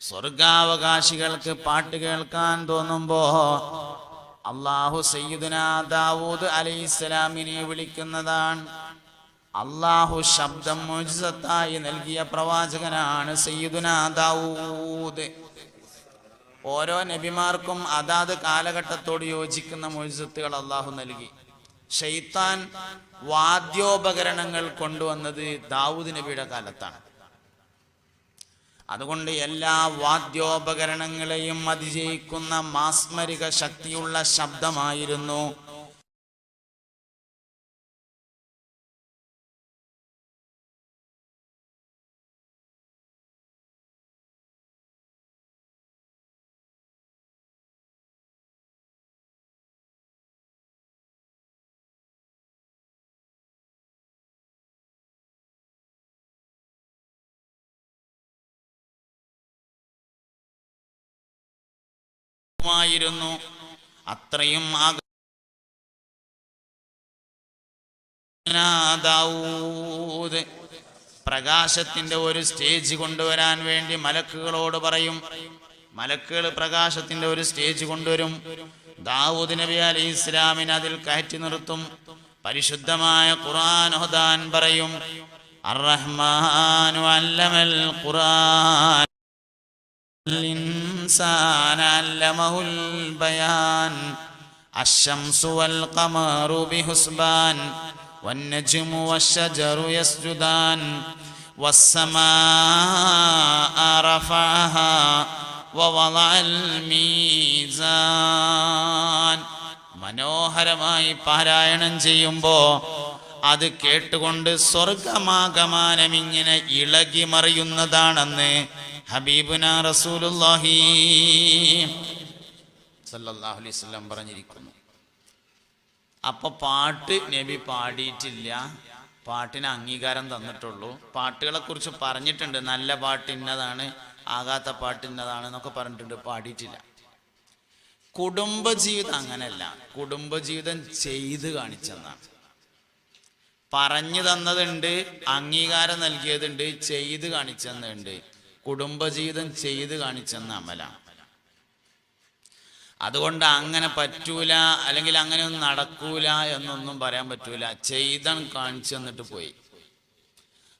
സ്വർഗാവകാശികൾക്ക് പാട്ട് കേൾക്കാൻ തോന്നുമ്പോ അള്ളാഹു സയ്യിദുന ദാവൂദ് അലൈഹിസ്സലാമിനെ വിളിക്കുന്നതാണ്. അള്ളാഹു ശബ്ദം മുജിസത്തായി നൽകിയ പ്രവാചകനാണ് സയ്യിദുന ദാവൂദ്. ഓരോ നബിമാർക്കും അതാത് കാലഘട്ടത്തോട് യോജിക്കുന്ന മൊഴിസത്തുകൾ അള്ളാഹു നൽകി. ഷെയ്ത്താൻ വാദ്യോപകരണങ്ങൾ കൊണ്ടുവന്നത് ദാവൂദ് നബിയുടെ കാലത്താണ്. അതുകൊണ്ട് എല്ലാ വാദ്യോപകരണങ്ങളെയും അതിജയിക്കുന്ന മാസ്മരിക ശക്തിയുള്ള ശബ്ദമായിരുന്നു മായിരുന്നു അത്രയും ദാവൂദ് പ്രകാശത്തിന്റെ ഒരു സ്റ്റേജ് കൊണ്ടുവരാൻ വേണ്ടി മലക്കുകളോട് പറയും. മലക്കുകൾ പ്രകാശത്തിന്റെ ഒരു സ്റ്റേജ് കൊണ്ടുവരും. ദാവൂദ് നബി അലി ഇസ്ലാമിനെ അതിൽ കയറ്റി നിർത്തും. പരിശുദ്ധമായ ഖുർആൻ ഓതാൻ പറയും. അല്ലമൽ ഖുർആൻ. الإنسان علمه البيان الشمس والقمر بحسبان والنجم والشجر يسجدان والسماء رفعها ووضع الميزان മനോഹരമായി പാരായണം ചെയ്യുമ്പോ അത് കേട്ടുകൊണ്ട് സ്വർഗമാകമാനം ഇങ്ങനെ ഇളകി മറിയുന്നതാണെന്ന് ഹബീബുന റസൂലുള്ളാഹി സല്ലല്ലാഹു അലൈഹി വസല്ലം പറഞ്ഞിരിക്കുന്നു. അപ്പൊ പാട്ട് നബി പാടിയിട്ടില്ല. പാട്ടിന് അംഗീകാരം തന്നിട്ടുള്ളൂ. പാട്ടുകളെ കുറിച്ച് പറഞ്ഞിട്ടുണ്ട്. നല്ല പാട്ട് ഇന്നതാണ് ആകാത്ത പാട്ട് ഇന്നതാണ് എന്നൊക്കെ പറഞ്ഞിട്ടുണ്ട്. പാടിയിട്ടില്ല. കുടുംബജീവിതം അങ്ങനെയല്ല കുടുംബജീവിതം ചെയ്ത് കാണിച്ചെന്നാണ് പറഞ്ഞു തന്നതുണ്ട് അംഗീകാരം നൽകിയതുണ്ട് ചെയ്ത് കാണിച്ചെന്നുണ്ട് കുടുംബജീവിതം ചെയ്ത് കാണിച്ചെന്ന അമല. അതുകൊണ്ട് അങ്ങനെ പറ്റൂല അല്ലെങ്കിൽ അങ്ങനെ ഒന്നും നടക്കൂല എന്നൊന്നും പറയാൻ പറ്റൂല. ചെയ്തൻ കാണിച്ചു തന്നിട്ട് പോയി.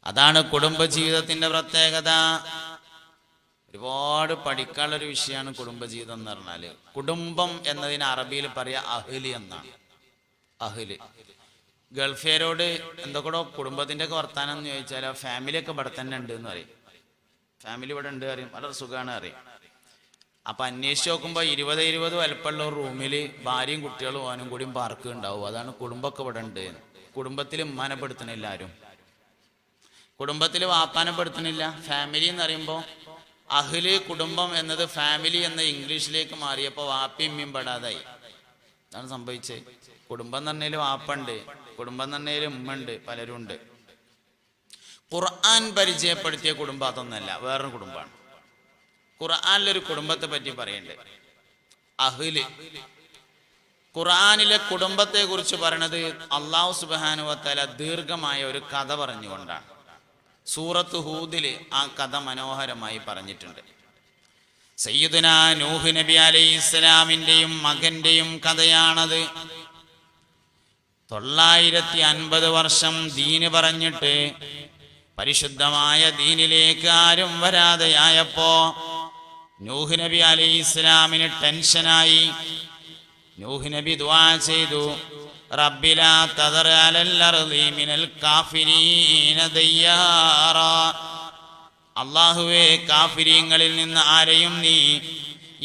അതാണ് കുടുംബജീവിതത്തിന്റെ പ്രത്യേകത. ഒരുപാട് പഠിക്കാനുള്ള ഒരു വിഷയമാണ് കുടുംബജീവിതം എന്ന് പറഞ്ഞാൽ. കുടുംബം എന്നതിന് അറബിയിൽ പറയാ അഹ്ലി എന്നാണ്. അഹ്ലി. ഗൾഫേരോട് എന്തൊക്കെയോ കുടുംബത്തിന്റെ ഒക്കെ വർത്താനം എന്ന് ചോദിച്ചാൽ ഫാമിലി ഒക്കെ ഇവിടെ തന്നെ ഉണ്ട് എന്ന് പറയും. ഫാമിലി ഇവിടെ ഉണ്ട് അറിയും. വളരെ സുഖമാണ് അറിയും. അപ്പൊ അന്വേഷിച്ച് നോക്കുമ്പോൾ ഇരുപത് ഇരുപത് വലപ്പുള്ള റൂമിൽ ഭാര്യയും കുട്ടികളും ഓനും കൂടിയും പാർക്ക് ഉണ്ടാവും. അതാണ് കുടുംബമൊക്കെ ഇവിടെ ഉണ്ട്. കുടുംബത്തിൽ ഉമ്മാനപ്പെടുത്തണില്ല ആരും കുടുംബത്തിൽ വാപ്പാനപ്പെടുത്തണില്ല ഫാമിലി എന്ന് പറയുമ്പോൾ അഹ്ല് കുടുംബം എന്നത് ഫാമിലി എന്ന ഇംഗ്ലീഷിലേക്ക് മാറിയപ്പോൾ വാപ്പിയമ്മയും പെടാതായി. അതാണ് സംഭവിച്ചത്. കുടുംബം എന്ന് പറഞ്ഞാൽ വാപ്പുണ്ട് കുടുംബം എന്ന് പറഞ്ഞാൽ ഉമ്മ ഉണ്ട്. പലരും ഉണ്ട്. ഖുർആൻ പരിചയപ്പെടുത്തിയ കുടുംബം അതൊന്നല്ല വേറൊരു കുടുംബമാണ്. ഖുർആനിലൊരു കുടുംബത്തെ പറ്റി പറയണ്ടേ? അഹ്ല്. ഖുർആനിലെ കുടുംബത്തെ കുറിച്ച് പറയണത് അള്ളാഹു സുബാനുവത്തല ദീർഘമായ ഒരു കഥ പറഞ്ഞുകൊണ്ടാണ്. സൂറത്ത് ഹൂദിൽ ആ കഥ മനോഹരമായി പറഞ്ഞിട്ടുണ്ട്. സയ്യിദുന നൂഹ് നബി അലൈഹി ഇസ്ലാമിന്റെയും മകന്റെയും കഥയാണത്. തൊള്ളായിരത്തി അൻപത് വർഷം ദീന് പറഞ്ഞിട്ട് പരിശുദ്ധമായ ദീനിലേക്ക് ആരും വരാതെയായപ്പോ നൂഹ് നബി അലി ഇസ്ലാമിന് ടെൻഷനായി. നൂഹ് നബി ദുആ ചെയ്തു. റബ്ബിലാ തദർ മിനൽ കാഫിരീന അള്ളാഹുവേ കാഫിരീങ്ങളിൽ നിന്ന് ആരെയും നീ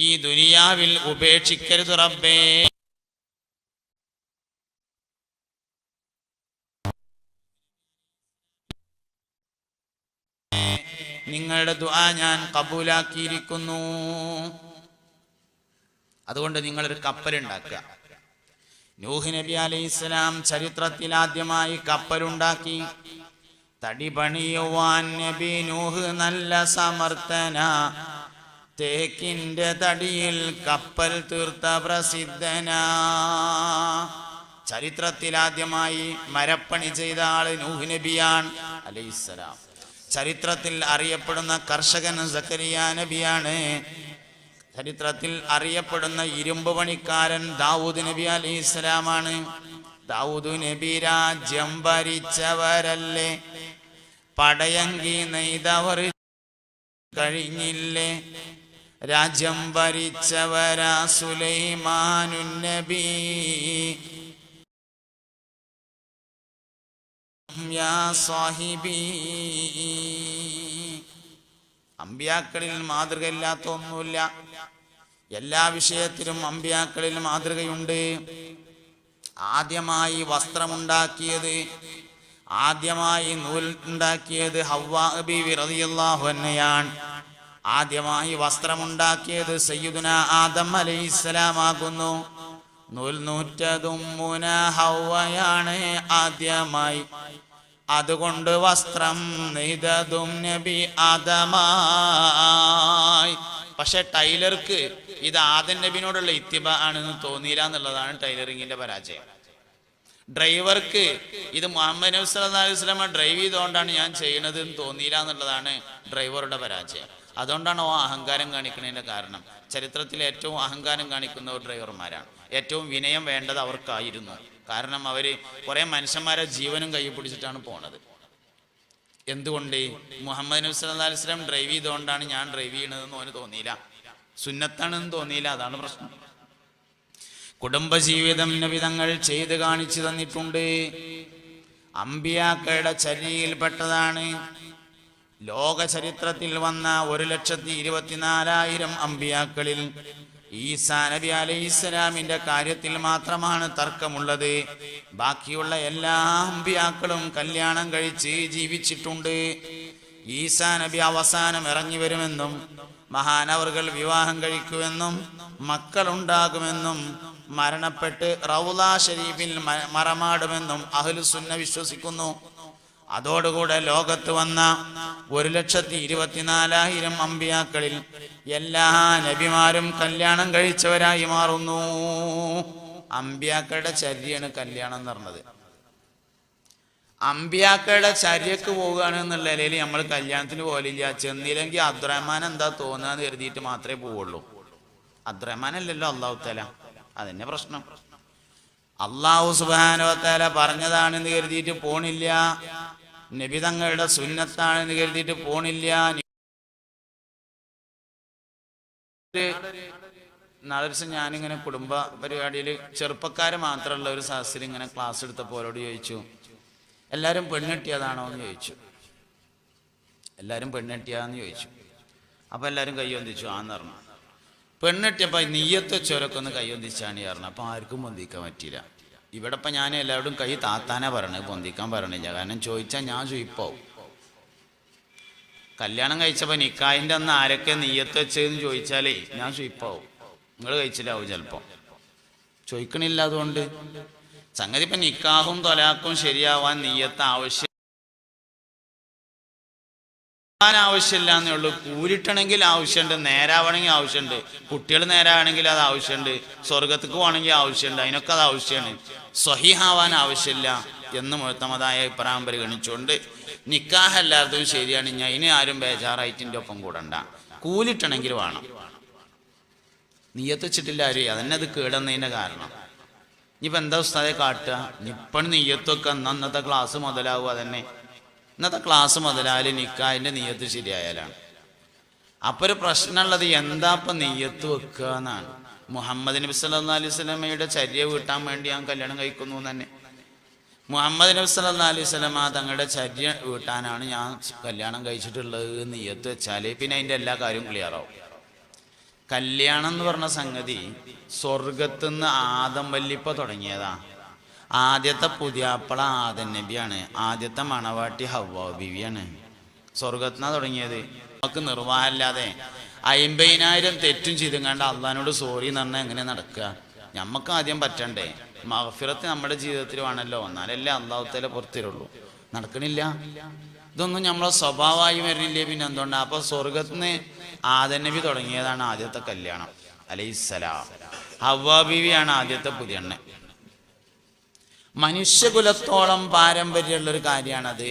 ഈ ദുനിയാവിൽ ഉപേക്ഷിക്കരുത് റബ്ബേ. നിങ്ങളുടെ ദുആ ഞാൻ കബൂലാക്കിയിരിക്കുന്നു. അതുകൊണ്ട് നിങ്ങളൊരു കപ്പലുണ്ടാക്കുക. നൂഹ് നബി അലൈഹി ചരിത്രത്തിൽ ആദ്യമായി കപ്പലുണ്ടാക്കി. തടി പണിയുവാൻ നബി നൂഹ് നല്ല സമർത്ഥന. തേക്കിന്റെ തടിയിൽ കപ്പൽ തീർത്ത പ്രസിദ്ധനാ. ചരിത്രത്തിൽ ആദ്യമായി മരപ്പണി ചെയ്ത ആൾ നൂഹ് നബിയാൻ അലൈഹിസ്സലാം ചരിത്രത്തിൽ അറിയപ്പെടുന്ന കർഷകൻ സക്കരിയ നബിയാണ്. ചരിത്രത്തിൽ അറിയപ്പെടുന്ന ഇരുമ്പ് പണിക്കാരൻ ദാവൂദ് നബി അലി ഇസ്ലാമാണ് ദാവൂദ് നബി രാജ്യം ഭരിച്ചവരല്ലേ? പടയങ്കി നെയ്തവർ കഴിഞ്ഞില്ലേ? രാജ്യം ഭരിച്ചവരാ സുലൈമാനുൻ നബി. യാ സാഹിബി. മാതൃക മാതൃകയില്ലാത്ത ഒന്നുമില്ല എല്ലാ വിഷയത്തിലും അമ്പ്യാക്കളിൽ മാതൃകയുണ്ട്. ആദ്യമായി വസ്ത്രമുണ്ടാക്കിയത് ആദ്യമായി നൂൽ ഉണ്ടാക്കിയത് ഹവാബി റളിയല്ലാഹു ആദ്യമായി വസ്ത്രമുണ്ടാക്കിയത് സയ്യിദുന ആദം അലൈഹിസ്സലാം ഇസ്ലാമാകുന്നു നൂൽ നൂറ്റതും മുന ഹവ്വയാണ് ആദ്യമായി അതുകൊണ്ട് വസ്ത്രം നെയ്തതും നബി ആദമായി. പക്ഷെ ടൈലർക്ക് ഇത് ആദൻ നബിനോടുള്ള ഇത്തിബ ആണെന്ന് തോന്നിയില്ല എന്നുള്ളതാണ് ടൈലറിങ്ങിന്റെ പരാജയം. ഡ്രൈവർക്ക് ഇത് മുഹമ്മദ് നബി അലൈഹി വസല്ലമ ഡ്രൈവ് ചെയ്തുകൊണ്ടാണ് ഞാൻ ചെയ്യണത് എന്ന് തോന്നിയില്ല എന്നുള്ളതാണ് ഡ്രൈവറുടെ പരാജയം. അതുകൊണ്ടാണ് ഓ അഹങ്കാരം കാണിക്കുന്നതിന്റെ കാരണം. ചരിത്രത്തിൽ ഏറ്റവും അഹങ്കാരം കാണിക്കുന്നവർ ഡ്രൈവർമാരാണ്. ഏറ്റവും വിനയം വേണ്ടത് അവർക്കായിരുന്നു. കാരണം അവർ കുറേ മനുഷ്യന്മാരെ ജീവനും കൈ പിടിച്ചിട്ടാണ് പോണത്. എന്തുകൊണ്ട്? മുഹമ്മദ് നബി സല്ലല്ലാഹു അലൈഹി വസല്ലം ഡ്രൈവ് ചെയ്തുകൊണ്ടാണ് ഞാൻ ഡ്രൈവ് ചെയ്യണതെന്ന് ഓന് തോന്നിയില്ല. സുന്നത്താണെന്ന് തോന്നിയില്ല അതാണ് പ്രശ്നം. കുടുംബജീവിതം നബിതങ്ങൾ ചെയ്ത് കാണിച്ചു തന്നിട്ടുണ്ട്. അമ്പിയാക്കളുടെ ചരിയിൽപ്പെട്ടതാണ്. ലോക ചരിത്രത്തിൽ വന്ന ഒരു ലക്ഷത്തി ഇരുപത്തിനാലായിരം അമ്പിയാക്കളിൽ ഈസാ നബി അലൈഹി ഇസ്ലാമിന്റെ കാര്യത്തിൽ മാത്രമാണ് തർക്കമുള്ളത്. ബാക്കിയുള്ള എല്ലാ അമ്പിയാക്കളും കല്യാണം കഴിച്ച് ജീവിച്ചിട്ടുണ്ട്. ഈസാ നബി അവസാനം ഇറങ്ങി വരുമെന്നും മഹാനവറുകൾ വിവാഹം കഴിക്കുമെന്നും മക്കളുണ്ടാകുമെന്നും മരണപ്പെട്ട് റൗല ഷരീഫിൽ മറമാടുമെന്നും അഹ്ലുസുന്ന വിശ്വസിക്കുന്നു. അതോടുകൂടെ ലോകത്ത് വന്ന ഒരു ലക്ഷത്തി ഇരുപത്തിനാലായിരം അമ്പിയാക്കളിൽ എല്ലാ നബിമാരും കല്യാണം കഴിച്ചവരായി മാറുന്നു. അമ്പിയാക്കളുടെ ചര്യാണ് കല്യാണം എന്ന് പറഞ്ഞത്. അമ്പിയാക്കളുടെ ചര്യക്ക് പോവുകയാണ് എന്നുള്ള നിലയിൽ നമ്മൾ കല്യാണത്തിന് പോലില്ല ചെന്നില്ലെങ്കിൽ അബ്ദുറഹ്മാൻ എന്താ തോന്നാന്ന് കരുതിയിട്ട് മാത്രമേ പോവുള്ളൂ. അബ്ദുറഹ്മാൻ അല്ലല്ലോ അള്ളാഹു തല അതന്നെ പ്രശ്നം. അള്ളാഹു സുബാനോത്തല പറഞ്ഞതാണെന്ന് കരുതിയിട്ട് പോണില്ല. നബി തങ്ങളുടെ സുന്നത്താണെന്ന് കരുതിയിട്ട് പോണില്ല. നാളെ ഞാനിങ്ങനെ കുടുംബ പരിപാടിയിൽ ചെറുപ്പക്കാര് മാത്രമുള്ള ഒരു സദസ്സിൽ ഇങ്ങനെ ക്ലാസ് എടുത്തപ്പോൾ അവരോട് ചോദിച്ചു എല്ലാവരും പെണ്ണെട്ടിയതാണോ? എന്ന് ചോദിച്ചു. എല്ലാവരും പെണ്ണെട്ടിയാന്ന് ചോദിച്ചു. അപ്പോൾ എല്ലാവരും കയ്യൊന്തിച്ചു ആന്ന് പറഞ്ഞു. പെണ്ണെട്ടിയപ്പോൾ നീയത്തെ ചുരക്കൊന്ന് ഈ പറഞ്ഞു. അപ്പോൾ ആർക്കും പൊന്തിക്കാൻ പറ്റിയില്ല. ഇവിടെ ഇപ്പം ഞാൻ എല്ലാവരും കൈ താത്താനാ പറയണേ പൊന്തിക്കാൻ പറയണില്ല. കാരണം ചോദിച്ചാൽ ഞാൻ ചോദിപ്പാവും കല്യാണം കഴിച്ചപ്പോൾ നിക്കായിന്റെ അന്ന് ആരൊക്കെ നെയ്യത്ത് വെച്ചതെന്ന് ചോദിച്ചാലേ ഞാൻ ചോദിപ്പാവും നിങ്ങൾ കഴിച്ചില്ലാവും ചിലപ്പോൾ ചോദിക്കണില്ല അതുകൊണ്ട്. സംഗതി ഇപ്പം നിക്കാഹും തൊലാക്കും ശരിയാവാൻ നെയ്യത്ത് ആവശ്യം ആവശ്യമില്ല എന്നേ ഉള്ളൂ. കൂരിട്ടണമെങ്കിൽ ആവശ്യമുണ്ട് നേരാവണമെങ്കിൽ ആവശ്യമുണ്ട്. കുട്ടികൾ നേരാണെങ്കിൽ അത് ആവശ്യമുണ്ട്. സ്വർഗത്തേക്ക് പോകണമെങ്കിൽ ആവശ്യമുണ്ട്. അതിനൊക്കെ അത് ആവശ്യമാണ്. സ്വഹിഹാവാൻ ആവശ്യമില്ല എന്ന് മുഴുത്തമതായ അഭിപ്രായം പരിഗണിച്ചുകൊണ്ട് നിക്കാഹ് എല്ലാവർക്കും ശരിയാണ്. ഞാൻ ഇനി ആരും ബേജാറായിട്ടിന്റെ ഒപ്പം കൂടണ്ട. കൂലിട്ടണമെങ്കിൽ വേണം. നീയത്ത് വെച്ചിട്ടില്ല ആരും? അതന്നെ അത് കേടുന്നതിന്റെ കാരണം. ഇനിയിപ്പോൾ എന്താ ഉസ്താദെ കാട്ടുക? ഇപ്പം നീയത്തൊക്കെ അന്ന് അന്നത്തെ ക്ലാസ് മുതലാവുക തന്നെ ഇന്നത്തെ ക്ലാസ് മുതലായാലും നിക്കാതിന്റെ നീയത്ത് ശരിയായാലാണ്. അപ്പോൾ ഒരു പ്രശ്നമുള്ളത് എന്താ ഇപ്പം നെയ്യത്ത് വെക്കുക എന്നാണ്. മുഹമ്മദ് നബി സല്ലാ അലൈഹി സ്വലമയുടെ ചര്യ വീട്ടാൻ വേണ്ടി ഞാൻ കല്യാണം കഴിക്കുന്നു തന്നെ. മുഹമ്മദ് നബി സല്ലാ അലൈഹി സ്വലമ തങ്ങളുടെ ചര്യ വീട്ടാനാണ് ഞാൻ കല്യാണം കഴിച്ചിട്ടുള്ളത് നെയ്യത്ത് വെച്ചാൽ പിന്നെ അതിന്റെ എല്ലാ കാര്യവും ക്ലിയർ ആവും. കല്യാണം എന്ന് പറഞ്ഞ സംഗതി സ്വർഗത്തുനിന്ന് ആദം വല്ലിപ്പ തുടങ്ങിയതാ. ആദ്യത്തെ പുതിയാപ്പള ആദൻ നബിയാണ്. ആദ്യത്തെ മണവാട്ടി ഹവ്വ ബിവിയാണ്. സ്വർഗത്തിനാ തുടങ്ങിയത്. നമുക്ക് നിർവാഹമില്ലാതെ അയിമ്പതിനായിരം തെറ്റും ചെയ്തും അള്ളഹാനോട് സോറി എന്ന് പറഞ്ഞാൽ എങ്ങനെ നടക്കുക? നമുക്ക് ആദ്യം പറ്റണ്ടേ? മഹഫിറത്ത് നമ്മുടെ ജീവിതത്തിൽ വേണമല്ലോ എന്നാലല്ലേ അള്ളാഹുത്തല പുറത്തിരുള്ളൂ. നടക്കണില്ല. ഇതൊന്നും നമ്മളെ സ്വഭാവമായി വരുന്നില്ലേ പിന്നെ എന്തുകൊണ്ട്? അപ്പൊ സ്വർഗത്തിന് ആദൻ നബി തുടങ്ങിയതാണ് ആദ്യത്തെ കല്യാണം. അലൈസലാം ഹവ്വ ആദ്യത്തെ പുതിയണ്ണ മനുഷ്യകുലത്തോളം പാരമ്പര്യമുള്ളൊരു കാര്യമാണത്